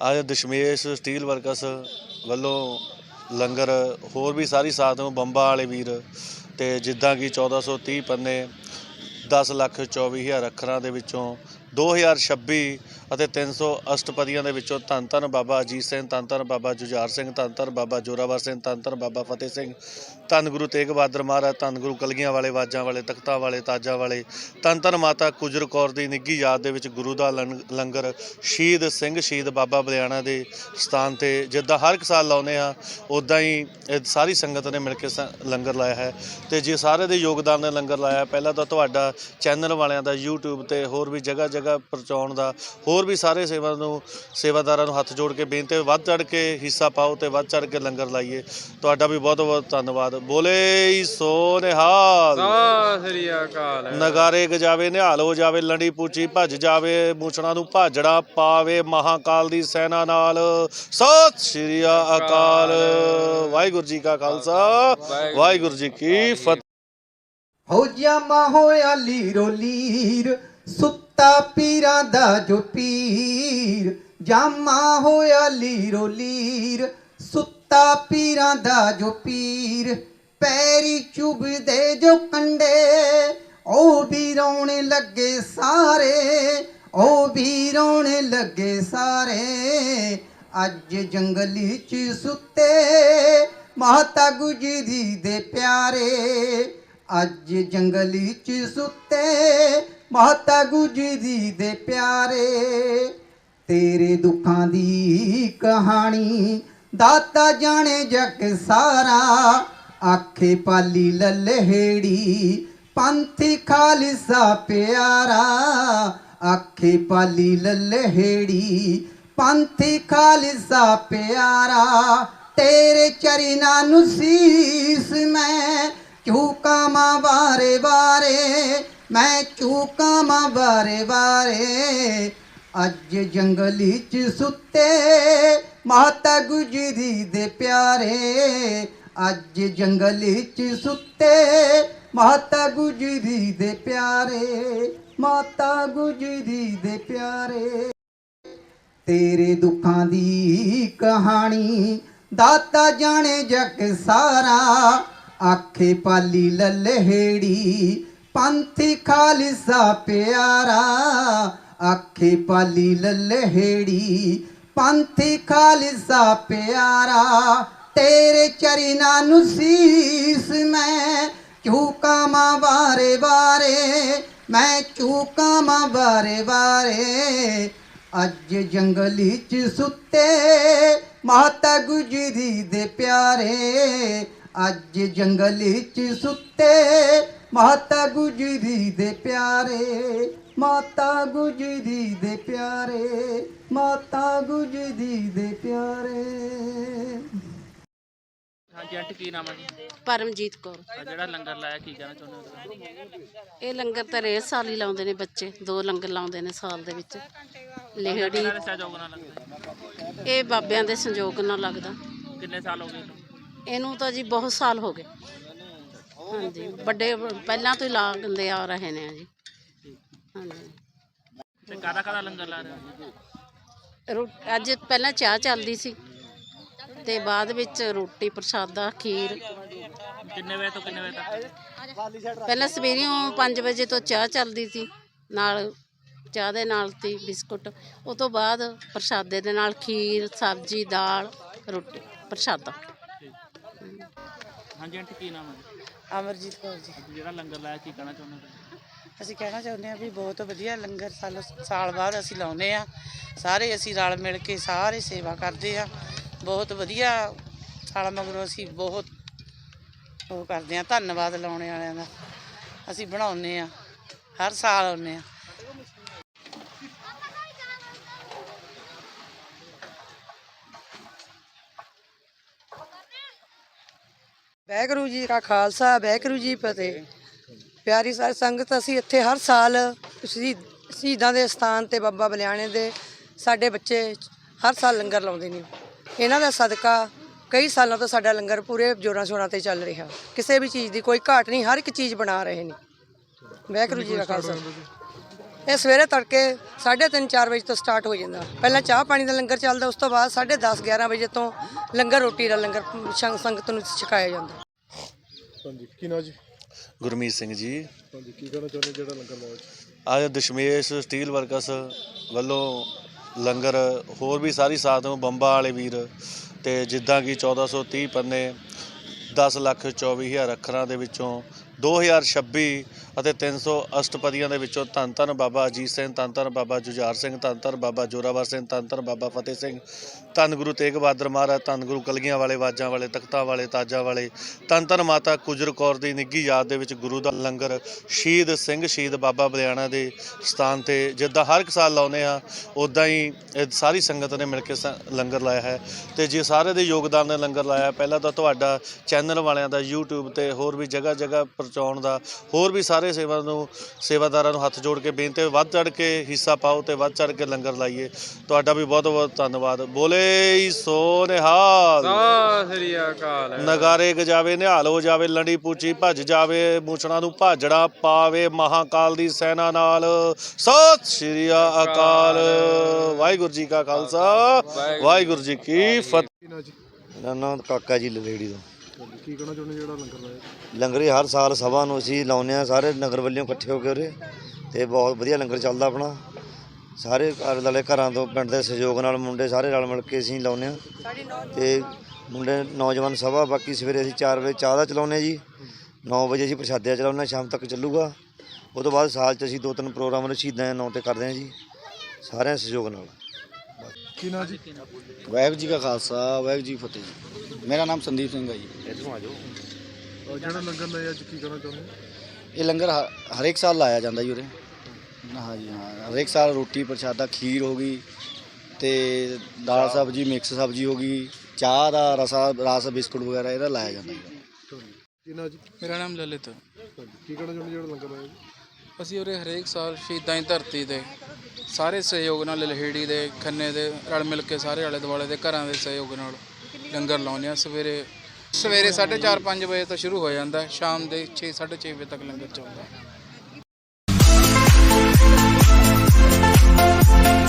ਅੱਜ Dashmesh steel works ਵੱਲੋਂ ਲੰਗਰ, ਹੋਰ ਵੀ ਸਾਰੀ ਸਾਥ ਨੂੰ ਬੰਬਾਂ ਵਾਲੇ ਵੀਰ ਤੇ ਜਿੱਦਾਂ ਕਿ 1430 ਪੰਨੇ 10 ਲੱਖ 24 ਹਜ਼ਾਰ ਅੱਖਰਾਂ ਦੇ ਵਿੱਚੋਂ 2026 ਅਤੇ 300 ਅਸ਼ਟਪਦੀਆਂ ਦੇ ਵਿੱਚੋਂ ਧੰਨ ਧੰਨ ਬਾਬਾ ਅਜੀਤ ਸਿੰਘ, ਧੰਨ ਧੰਨ ਬਾਬਾ ਜੁਝਾਰ ਸਿੰਘ, ਧੰਨ ਧੰਨ ਬਾਬਾ ਜੋਰਾਵਰ ਸਿੰਘ, ਧੰਨ ਧੰਨ ਬਾਬਾ ਫਤਿਹ ਸਿੰਘ, ਧੰਨ ਗੁਰੂ ਤੇਗ ਬਹਾਦਰ ਮਹਾਰਾਜ, ਧੰਨ ਗੁਰੂ ਕਲਗੀਆਂ ਵਾਲੇ, ਵਾਜਾਂ ਵਾਲੇ, ਤਖਤਾਂ ਵਾਲੇ, ਤਾਜਾਂ ਵਾਲੇ, ਧੰਨ ਧੰਨ ਮਾਤਾ ਕੁਜਰ ਕੌਰ ਦੀ ਨਿੱਗੀ ਯਾਦ ਦੇ ਵਿੱਚ ਗੁਰੂ ਦਾ ਲੰਗ- ਲੰਗਰ ਸ਼ਹੀਦ ਸਿੰਘ ਸ਼ਹੀਦ ਬਾਬਾ ਬਲਿਆਣਾ ਦੇ ਸਥਾਨ ਤੇ ਜਿੱਦਾਂ ਹਰ ਇੱਕ ਸਾਲ ਲਾਉਨੇ ਆ ਉਦਾਂ ਹੀ ਇਹ ਸਾਰੀ ਸੰਗਤ ਨੇ ਮਿਲ ਕੇ ਸ- ਲੰਗਰ ਲਾਇਆ ਹੈ। ਤੇ ਜੇ ਸਾਰੇ ਦੇ ਯੋਗਦਾਨ ਨੇ ਲੰਗਰ ਲਾਇਆ, ਪਹਿਲਾਂ ਤਾਂ ਤੁਹਾਡਾ ਚੈਨਲ ਵਾਲਿਆਂ ਦਾ YouTube ਤੇ ਹੋਰ ਵੀ ਜਗ੍ਹਾ ਜਗ੍ਹਾ ਪਹੁੰਚਾਉਣ ਦਾ ਹੋਰ ਵੀ ਸਾਰੇ ਸੇਵਾ ਨੂੰ ਸੇਵਾਦਾਰਾਂ ਨੂੰ ਹੱਥ ਜੋੜ ਕੇ ਬੇਨਤੀ ਹੈ ਵੱਧ ਚੜ ਕੇ ਹਿੱਸਾ ਪਾਓ ਤੇ ਵੱਧ ਚੜ ਕੇ ਲੰਗਰ ਲਾਈਏ। ਤੁਹਾਡਾ ਵੀ ਬਹੁਤ ਬਹੁਤ ਧੰਨਵਾਦ। ਬੋਲੇ ਸੋ ਨਿਹਾਲ ਸਤਿ ਸ੍ਰੀ ਅਕਾਲ ਨਗਾਰੇ ਗਜਾਵੇ ਨਿਹਾਲ ਹੋ ਜਾਵੇ ਲੰਡੀ ਪੂਚੀ ਭੱਜ ਜਾਵੇ ਮੂਛਣਾ ਨੂੰ ਭਾਜੜਾ ਪਾਵੇ ਮਹਾਕਾਲ ਦੀ ਸੈਨਾ ਨਾਲ। ਸਤਿ ਸ਼੍ਰੀ ਅਕਾਲ ਵਾਹਿਗੁਰੂ ਜੀ ਕਾ ਖਾਲਸਾ। ਵਾਹਿਗੁਰੂ ਜੀ ਕੀ ਫਤਿਹ। ਹੋ ਜਾਮਾ ਹੋਇਆ ਲੀਰੋ ਲੀਰ ਸੁੱਤਾ ਪੀਰਾਂ ਦਾ ਜੋ ਪੀਰ, ਜਾਮਾ ਹੋਇਆ ਲੀਰੋ ਲੀਰ, ਸੁੱਤਾ ਪੀਰਾਂ ਦਾ ਜੋ ਪੀਰ, ਪੈਰੀ ਚੁਬਦੇ ਜੋ ਕੰਡੇ, ਉਹ ਵੀ ਰੋਣ ਲੱਗੇ ਸਾਰੇ, ਉਹ ਵੀ ਰੋਣ ਲੱਗੇ ਸਾਰੇ। ਅੱਜ ਜੰਗਲੀ ਚ ਸੁੱਤੇ ਮਾਤਾ ਗੁਜਰੀ ਦੇ ਪਿਆਰੇ, ਅੱਜ ਜੰਗਲੀ ਚ ਸੁੱਤੇ ਮਾਤਾ ਗੁਜਰੀ ਦੇ ਪਿਆਰੇ, ਤੇਰੇ ਦੁੱਖਾਂ ਦੀ ਕਹਾਣੀ, ਦਾਤਾ ਜਾਣੇ ਜਗ ਸਾਰਾ, ਆਖੇ ਪਾਲੀ ਲਲਹੇੜੀ, ਪੰਥੀ ਖਾਲਸਾ ਪਿਆਰਾ, ਆਖੇ ਪਾਲੀ ਲਲਹੇੜੀ, ਪੰਥੀ ਖਾਲਸਾ ਪਿਆਰਾ, ਤੇਰੇ ਚਰਨਾਂ ਨੂੰ ਸੀਸ ਮੈਂ ਚੂਕਾਵਾਂ ਵਾਰੇ ਵਾਰੇ ਮੈਂ ਚੂਕਾਵਾਂ ਬਾਰੇ ਬਾਰੇ ਅੱਜ ਜੰਗਲੀ ਚ ਸੁੱਤੇ ਮਾਤਾ ਗੁਜਰੀ ਦੇ ਪਿਆਰੇ। ਅੱਜ ਜੰਗਲੀ ਚ ਸੁੱਤੇ ਮਾਤਾ ਗੁਜਰੀ ਦੇ ਪਿਆਰੇ, ਮਾਤਾ ਗੁਜਰੀ ਦੇ ਪਿਆਰੇ। ਤੇਰੇ ਦੁੱਖਾਂ ਦੀ ਕਹਾਣੀ, ਦਾਤਾ ਜਾਣੇ ਜਗ ਸਾਰਾ, ਆਖੇ ਪਾਲੀ ਲਲਹੇੜੀ ਪੰਥੀ ਖਾਲਸਾ ਪਿਆਰਾ ਆਖੇ ਪਾਲੀ ਲਲਹੇੜੀ। ਪੰਥੀ ਖਾਲਸਾ ਪਿਆਰਾ, ਤੇਰੇ ਚਰਨਾਂ ਨੂੰ ਸੀਸ ਮੈਂ ਚੂਕਾਵਾਂ ਵਾਰੇ ਵਾਰੇ? ਮੈਂ ਚੂਕਾਵਾਂ ਵਾਰੇ ਵਾਰੇ? ਅੱਜ ਜੰਗਲੀ ਚ ਸੁੱਤੇ ਮਾਤਾ ਗੁਜਰੀ ਦੇ ਪਿਆਰੇ ਅੱਜ ਜੰਗਲੀ ਚ ਸੁੱਤੇ ਮਾਤਾ ਗੁਜਰੀ ਦੇ ਪਿਆਰੇ ਮਾਤਾ ਗੁਜਰੀ ਦੇ ਪਿਆਰੇ ਮਾਤਾ ਗੁਜਰੀ ਦੇ ਪਿਆਰੇ। ਹਾਂਜੀ ਆਂਟੀ ਕੀ ਨਾਮ ਹੈ ਜੀ? ਪਰਮਜੀਤ ਕੌਰ। ਆਹ ਜਿਹੜਾ ਲੰਗਰ ਲਾਇਆ ਕੀ ਕਹਿਣਾ ਚਾਹੁੰਦੇ ਹੋ ਇਹ ਲੰਗਰ ਤਾਂ ਰੇ ਸਾਲ ਹੀ ਲਾਉਂਦੇ ਨੇ ਬੱਚੇ ਦੋ ਲੰਗਰ ਲਾਉਂਦੇ ਨੇ ਸਾਲ ਦੇ ਵਿੱਚ। ਲੇਹੜੀ ਕਿਹਨਾਂ ਦੇ ਸਹਿਯੋਗ ਨਾਲ? ਲੱਗਦਾ ਇਹ ਬਾਬਿਆਂ ਦੇ ਸੰਯੋਗ ਨਾਲ ਲੱਗਦਾ। ਕਿੰਨੇ ਸਾਲ ਹੋ ਗਏ? ਇਹਨੂੰ ਇਹਨੂੰ ਤਾਂ ਜੀ ਬਹੁਤ ਸਾਲ ਹੋ ਗਏ। ਹਾਂਜੀ ਵੱਡੇ ਪਹਿਲਾਂ ਤੋਂ ਹੀ ਲਾਉਂਦੇ ਆ ਰਹੇ ਨੇ ਜੀ। ਹਾਂਜੀ। ਤੇ ਲੰਗਰ ਲਾ ਰਹੇ ਰੋ- ਅੱਜ ਪਹਿਲਾਂ ਚਾਹ ਚੱਲਦੀ ਸੀ ਤੇ ਬਾਅਦ ਵਿੱਚ ਰੋਟੀ ਪ੍ਰਸ਼ਾਦਾ ਖੀਰ। ਕਿੰਨੇ ਵਜੇ ਤੋਂ ਕਿੰਨੇ ਵਜੇ ਤੱਕ? ਪਹਿਲਾਂ ਸਵੇਰੇੋਂ 5 ਵਜੇ ਤੋਂ ਚਾਹ ਚੱਲਦੀ ਸੀ ਨਾਲ ਚਾਹ ਦੇ ਨਾਲ ਤੀ ਬਿਸਕੁਟ। ਉਹ ਤੋਂ ਬਾਅਦ ਪ੍ਰਸ਼ਾਦੇ ਦੇ ਨਾਲ ਖੀਰ ਸਬਜ਼ੀ ਦਾਲ ਰੋਟੀ ਪ੍ਰਸ਼ਾਦਾ। ਹਾਂਜੀ ਆਂਟੀ ਕੀ ਨਾਮ ਹੈ ਅਮਰਜੀਤ ਕੌਰ ਜੀ। ਜਿਹੜਾ ਲੰਗਰ ਲਾਇਆ ਕੀ ਕਹਿਣਾ ਚਾਹੁੰਦੇ ਹੋ ਅਸੀਂ ਕਹਿਣਾ ਚਾਹੁੰਦੇ ਹਾਂ ਵੀ ਬਹੁਤ ਵਧੀਆ ਲੰਗਰ ਸਾਲ ਸਾਲ ਬਾਅਦ ਅਸੀਂ ਲਾਉਨੇ ਆ ਸਾਰੇ ਅਸੀਂ ਰਲ ਮਿਲ ਕੇ ਸਾਰੇ ਸੇਵਾ ਕਰਦੇ ਆ ਬਹੁਤ ਵਧੀਆ ਸਾਲ ਮਗਰੋਂ ਅਸੀਂ ਬਹੁਤ ਉਹ ਕਰਦੇ ਆ ਧੰਨਵਾਦ ਲਾਉਣੇ ਵਾਲਿਆਂ ਦਾ। ਅਸੀਂ ਬਣਾਉਨੇ ਆ ਹਰ ਸਾਲ ਆਉਂਦੇ ਆ ਵਾਹਿਗੁਰੂ ਜੀ ਕਾ ਖਾਲਸਾ, ਵਾਹਿਗੁਰੂ ਜੀ ਫਤਿਹ। ਪਿਆਰੀ ਸਾਰੀ ਸੰਗਤ, ਅਸੀਂ ਇੱਥੇ ਹਰ ਸਾਲ ਸ਼ਹੀਦ, ਸ਼ਹੀਦਾਂ ਦੇ ਸਥਾਨ ਤੇ ਬਾਬਾ ਬਲਿਆਣੇ ਦੇ ਸਾਡੇ ਬੱਚੇ ਹਰ ਸਾਲ ਲੰਗਰ ਲਾਉਂਦੇ ਨੇ। ਇਹਨਾਂ ਦਾ ਸਦਕਾ ਕਈ ਸਾਲਾਂ ਤੋਂ ਸਾਡਾ ਲੰਗਰ ਪੂਰੇ ਜੋਰਾਂ ਸ਼ੋਰਾਂ ਤੇ ਚੱਲ ਰਿਹਾ। ਕਿਸੇ ਵੀ ਚੀਜ਼ ਦੀ ਕੋਈ ਘਾਟ ਨਹੀਂ, ਹਰ ਇੱਕ ਚੀਜ਼ ਬਣਾ ਰਹੇ ਨੇ। ਵਾਹਿਗੁਰੂ ਜੀ ਕਾ ਖਾਲਸਾ। ਇਹ ਸਵੇਰੇ ਤੜਕੇ 3:30 4 ਵਜੇ ਤੋਂ ਸਟਾਰਟ ਹੋ ਜਾਂਦਾ। ਪਹਿਲਾਂ ਚਾਹ ਪਾਣੀ ਦਾ ਲੰਗਰ ਚੱਲਦਾ ਉਸ ਤੋਂ ਬਾਅਦ 10:30 11 ਵਜੇ ਤੋਂ ਲੰਗਰ ਰੋਟੀ ਦਾ ਲੰਗਰ ਸੰਗ- ਸੰਗਤ ਨੂੰ ਛਕਾਇਆ ਜਾਂਦਾ। ਹਾਂਜੀ ਕੀ ਨਾਂ ਜੀ? ਗੁਰਮੀਤ ਸਿੰਘ ਜੀ। ਹਾਂਜੀ ਕੀ ਕਹਿਣਾ ਚਾਹੁੰਦੇ ਜਿਹੜਾ ਲੰਗਰ ਲਾਇਆ ਜੀ? ਅੱਜ ਦਸ਼ਮੇਸ਼ ਸਟੀਲ ਵਰਕਸ ਵੱਲੋਂ ਲੰਗਰ ਹੋਰ ਵੀ ਸਾਰੀ ਸਾਥ ਨੂੰ ਬੰਬਾ ਵਾਲੇ ਵੀਰ ਤੇ ਜਿੱਦਾਂ ਕਿ 1430 ਪੰਨੇ 10 ਲੱਖ 24 ਹਜ਼ਾਰ ਅੱਖਰਾਂ ਦੇ ਵਿੱਚੋਂ 2026 ਅਤੇ 300 ਅਸ਼ਟਪਦੀਆਂ ਦੇ ਵਿੱਚੋਂ ਧੰਨ ਧੰਨ ਬਾਬਾ ਅਜੀਤ ਸਿੰਘ, ਧੰਨ ਧੰਨ ਬਾਬਾ ਜੁਝਾਰ ਸਿੰਘ, ਧੰਨ ਧੰਨ ਬਾਬਾ ਜੋਰਾਵਰ ਸਿੰਘ, ਧੰਨ ਧੰਨ ਬਾਬਾ ਫਤਿਹ ਸਿੰਘ ਧੰਨ ਗੁਰੂ ਤੇਗ ਬਹਾਦਰ ਮਹਾਰਾਜ ਧੰਨ ਗੁਰੂ ਕਲਗੀਆਂ ਵਾਲੇ ਵਾਜਾਂ ਵਾਲੇ ਤਖਤਾਂ ਵਾਲੇ ਤਾਜਾਂ ਵਾਲੇ ਧੰਨ ਧੰਨ ਮਾਤਾ ਕੁਜਰ ਕੌਰ ਦੀ ਨਿੱਗੀ ਯਾਦ ਦੇ ਵਿੱਚ ਗੁਰੂ ਦਾ ਲੰਗਰ ਸ਼ਹੀਦ ਸਿੰਘ ਸ਼ਹੀਦ ਬਾਬਾ ਬਲਿਆਣਾ ਦੇ ਸਥਾਨ ਤੇ ਜਿੱਦਾਂ ਹਰ ਇੱਕ ਸਾਲ ਲਾਉਨੇ ਆ ਉਦਾਂ ਹੀ ਇਹ ਸਾਰੀ ਸੰਗਤ ਨੇ ਮਿਲ ਕੇ ਸ- ਲੰਗਰ ਲਾਇਆ ਹੈ। ਤੇ ਜੇ ਸਾਰੇ ਦੇ ਯੋਗਦਾਨ ਨੇ ਲੰਗਰ ਲਾਇਆ ਪਹਿਲਾਂ ਤਾਂ ਤੁਹਾਡਾ ਚੈਨਲ ਵਾਲਿਆਂ ਦਾ YouTube ਤੇ ਹੋਰ ਵੀ ਜਗ੍ਹਾ ਜਗ੍ਹਾ ਪਹੁੰਚਾਉਣ ਦਾ ਹੋਰ ਵੀ ਸਾਰੇ ਸੇਵਾ ਨੂੰ ਸੇਵਾਦਾਰਾਂ ਨੂੰ ਹੱਥ ਜੋੜ ਕੇ ਬੇਨਤੀ ਹੈ, ਵੱਧ ਚੜ ਕੇ ਹਿੱਸਾ ਪਾਓ ਤੇ ਵੱਧ ਚੜ ਕੇ ਲੰਗਰ ਲਾਈਏ। ਤੁਹਾਡਾ ਵੀ ਬਹੁਤ ਬਹੁਤ ਧੰਨਵਾਦ। ਬੋਲੇ ਸੋ ਨਿਹਾਲ। ਸ੍ਰੀ ਅਕਾਲ। ਨਗਾਰੇ ਗਜਾਵੇ ਨਿਹਾਲ ਹੋ ਜਾਵੇ ਲੰਡੀ ਪੂਚੀ ਭੱਜ ਜਾਵੇ ਮੂਛਣਾ ਨੂੰ ਭਾਜੜਾ ਪਾਵੇ ਮਹਾਕਾਲ ਦੀ ਸੈਨਾ ਨਾਲ। ਸਤਿ ਸ਼੍ਰੀ ਅਕਾਲ। ਵਾਹਿਗੁਰੂ ਜੀ ਕਾ ਖਾਲਸਾ। ਵਾਹਿਗੁਰੂ ਜੀ ਕੀ ਫਤਿਹ। ਮੇਰਾ ਨਾਮ ਕਾਕਾ ਜੀ ਲਲੇੜੀ ਦਾ। ਹਾਂਜੀ ਕੀ ਕਹਿਣਾ ਚਾਹੁੰਦੇ ਜਿਹੜਾ ਲੰਗਰ ਲਾਇਆ? ਜੀ? ਲੰਗਰ ਹੀ ਹਰ ਸਾਲ ਸਭਾ ਨੂੰ ਅਸੀਂ ਲਾਉਂਦੇ ਆ ਸਾਰੇ ਨਗਰ ਵੱਲੋਂ ਇਕੱਠੇ ਹੋ ਕੇ ਉਰੇ। ਤੇ ਬਹੁਤ ਵਧੀਆ ਲੰਗਰ ਚੱਲਦਾ ਆਪਣਾ। ਸਾਰੇ ਘਰ ਵਾਲੇ ਘਰਾਂ ਤੋਂ ਪਿੰਡ ਦੇ ਸਹਿਯੋਗ ਨਾਲ ਮੁੰਡੇ ਸਾਰੇ ਰਲ ਮਿਲ ਕੇ ਅਸੀਂ ਲਾਉਂਦੇ ਆ ਤੇ ਮੁੰਡੇ ਨੌਜਵਾਨ ਸਭਾ ਬਾਕੀ ਸਵੇਰੇ ਅਸੀਂ 4 ਵਜੇ ਚਾਹ ਦਾ ਚਲਾਉਂਦੇ ਹਾਂ ਜੀ। 9 ਵਜੇ ਅਸੀਂ ਪ੍ਰਸ਼ਾਦਿਆ ਚਲਾਉਂਦੇ ਹਾਂ ਸ਼ਾਮ ਤੱਕ ਚੱਲੂਗਾ। ਉਹ ਤੋਂ ਬਾਅਦ ਸਾਲ 'ਚ ਅਸੀਂ ਦੋ ਤਿੰਨ ਪ੍ਰੋਗਰਾਮ ਸ਼ਹੀਦਾਂ ਦੇ ਨਾਂ ਤੇ ਕਰਦੇ ਹਾਂ ਜੀ। ਸਾਰਿਆਂ ਦੇ ਸਹਿਯੋਗ ਨਾਲ। ਕੀ ਨਾਂ ਜੀ? ਵਾਹਿਗੁਰੂ ਜੀ ਕਾ ਖਾਲਸਾ ਵਾਹਿਗੁਰੂ ਜੀ ਫਤਿਹ ਜੀ। ਮੇਰਾ ਨਾਮ ਸੰਦੀਪ ਸਿੰਘ ਹੈ ਜੀ। ਅਹ ਜਿਹੜਾ ਲੰਗਰ ਲਾਇਆ ਅੱਜ ਕੀ ਕਹਿਣਾ ਚਾਹੁੰਦੇ ਇਹ ਲੰਗਰ ਹਰੇਕ ਸਾਲ ਲਾਇਆ ਜਾਂਦਾ ਜੀ ਉਰੇ। ਹਾਂ ਜੀ ਹਾਂ। ਹਰੇਕ ਸਾਲ ਰੋਟੀ ਪ੍ਰਸ਼ਾਦਾ ਖੀਰ ਹੋ ਗਈ ਤੇ ਦਾਲ ਸਬਜੀ ਮਿਕਸ ਸਬਜੀ ਹੋ ਗਈ। ਚਾਹ ਦਾ ਰਸਾ ਰਸ ਬਿਸਕੁਟ ਵਗੈਰਾ ਇਹਦਾ ਲਾਇਆ ਜਾਂਦਾ ਕੀ ਜੀ? ਮੇਰਾ ਨਾਮ ਲਲਿਤ। ਹਾਂਜੀ ਕੀ ਕਹਿਣਾ ਚਾਹੁੰਦੇ ਜਿਹੜਾ ਲੰਗਰ ਲਾਇਆ ਜੀ? ਅਸੀਂ ਉਰੇ ਹਰੇਕ ਸਾਲ ਸ਼ਹੀਦਾਂ ਦੀ ਧਰਤੀ ਤੇ ਸਾਰੇ ਸਹਿਯੋਗ ਨਾਲ ਲਲਹੇੜੀ ਦੇ ਖੰਨੇ ਦੇ ਰਲ ਮਿਲ ਕੇ ਸਾਰੇ ਆਲੇ ਦੁਆਲੇ ਦੇ ਘਰਾਂ ਦੇ ਸਹਿਯੋਗ ਨਾਲ ਲੰਗਰ ਲਾਉਂਦੇ ਆ ਸਵੇਰੇ ਸਵੇਰੇ 4:30 5 ਵਜੇ ਤੋਂ ਸ਼ੁਰੂ ਹੋ ਜਾਂਦਾ ਹੈ, ਸ਼ਾਮ ਦੇ 6 6:30 ਵਜੇ ਤੱਕ ਲੰਗਰ ਚੱਲਦਾ ਹੈ। Bye.